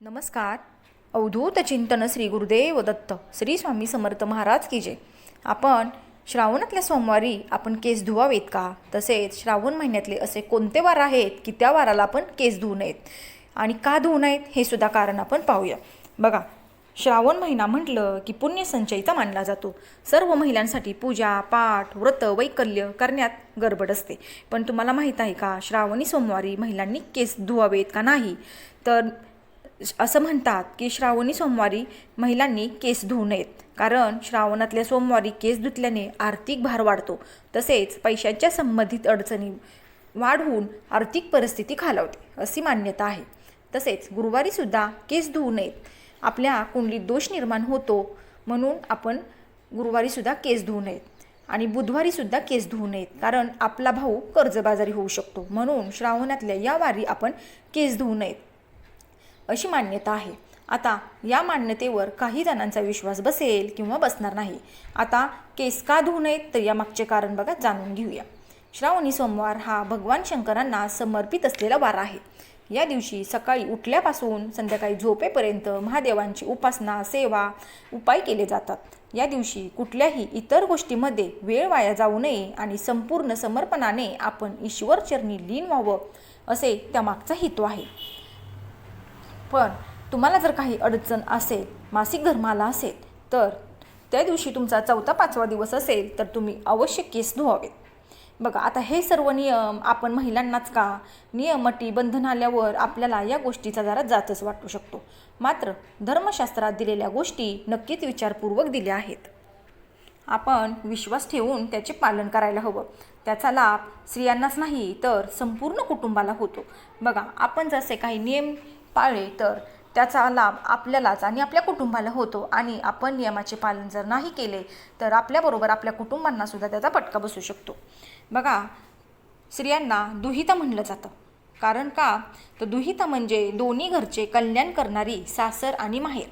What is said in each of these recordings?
नमस्कार. अवधूत चिंतन श्री गुरुदेव दत्त श्री स्वामी समर्थ महाराज की जय. आपण श्रावणातल्या सोमवारी आपण केस धुवावेत का? तसेच श्रावण महिन्यातले असे कोणते वार आहेत की त्या वाराला आपण केस धुवू नयेत? आणि का धुवू नयेत हे सुद्धा कारण आपण पाहूया. बघा श्रावण महिना म्हटलं की पुण्यसंचयीचा मानला जातो. सर्व महिलांसाठी पूजा पाठ व्रत वैकल्य करण्यात गडबड असते. पण तुम्हाला माहीत आहे का श्रावणी सोमवारी महिलांनी केस धुवावेत का नाही? तर असं म्हणतात की श्रावणी सोमवारी महिलांनी केस धुवू नयेत. कारण श्रावणातल्या सोमवारी केस धुतल्याने आर्थिक भार वाढतो. तसेच पैशांच्या संबंधित अडचणी वाढवून आर्थिक परिस्थिती खालावते अशी मान्यता आहे. तसेच गुरुवारीसुद्धा केस धुवू नयेत. आपल्या कुंडलीत दोष निर्माण होतो म्हणून आपण गुरुवारीसुद्धा केस धुवू नयेत. आणि बुधवारीसुद्धा केस धुवू नयेत. कारण आपला भाऊ कर्जबाजारी होऊ शकतो. म्हणून श्रावणातल्या या वारी आपण केस धुवू नयेत. अशी मान्यता आहे. आता या मान्यतेवर काही जणांचा विश्वास बसेल किंवा बसणार नाही. आता केस का धुवू नयेत तर यामागचे कारण बघा जाणून घेऊया. श्रावणी सोमवार हा भगवान शंकरांना समर्पित असलेला वार आहे. या दिवशी सकाळी उठल्यापासून संध्याकाळी झोपेपर्यंत महादेवांची उपासना सेवा उपाय केले जातात. या दिवशी कुठल्याही इतर गोष्टीमध्ये वेळ वाया जाऊ नये आणि संपूर्ण समर्पणाने आपण ईश्वरचरणी लीन व्हावं असे त्यामागचा हेतू आहे. पण तुम्हाला जर काही अडचण असेल मासिक धर्माला असेल तर त्या दिवशी तुमचा चौथा पाचवा दिवस असेल तर तुम्ही अवश्य केस धुवावेत. बघा आता हे सर्व नियम आपण महिलांनाच का? नियमटी बंधन आल्यावर आपल्याला या गोष्टीचा जरा जातच वाटू शकतो. मात्र धर्मशास्त्रात दिलेल्या गोष्टी नक्कीच विचारपूर्वक दिल्या आहेत. आपण विश्वास ठेवून त्याचे पालन करायला हवं. त्याचा लाभ स्त्रियांनाच नाही तर संपूर्ण कुटुंबाला होतो. बघा आपण जसे काही नियम पाळले तर त्याचा लाभ आपल्यालाच आणि आपल्या कुटुंबाला होतो. आणि आपण नियमाचे पालन जर नाही केले तर आपल्याबरोबर आपल्या कुटुंबांना सुद्धा त्याचा फटका बसू शकतो. बघा स्त्रियांना दुहिता म्हणलं जातं. कारण का? तर दुहिता म्हणजे दोन्ही घरचे कल्याण करणारी सासर आणि माहेर.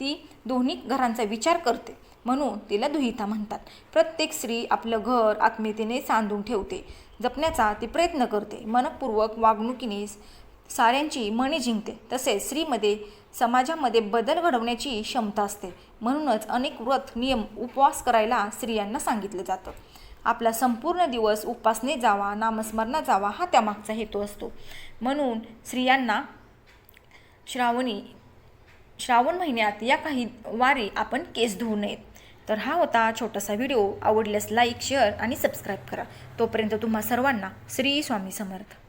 ती दोन्ही घरांचा विचार करते म्हणून तिला दुहिता म्हणतात. प्रत्येक स्त्री आपलं घर आत्मीयतेने सांधून ठेवते. जपण्याचा ती प्रयत्न करते. मनपूर्वक वागणुकीने साऱ्यांची मने जिंकते. तसेच स्त्रीमध्ये समाजामध्ये बदल घडवण्याची क्षमता असते. म्हणूनच अनेक व्रत नियम उपवास करायला स्त्रियांना सांगितलं जातं. आपला संपूर्ण दिवस उपासने जावा नामस्मरणात जावा हा त्यामागचा हेतू असतो. म्हणून स्त्रियांना श्रावणी श्रावण महिन्यात या काही वारी आपण केस धुवू नयेत. तर हा होता छोटासा व्हिडिओ. आवडल्यास लाईक शेअर आणि सबस्क्राईब करा. तोपर्यंत तुम्हा सर्वांना श्री स्वामी समर्थ.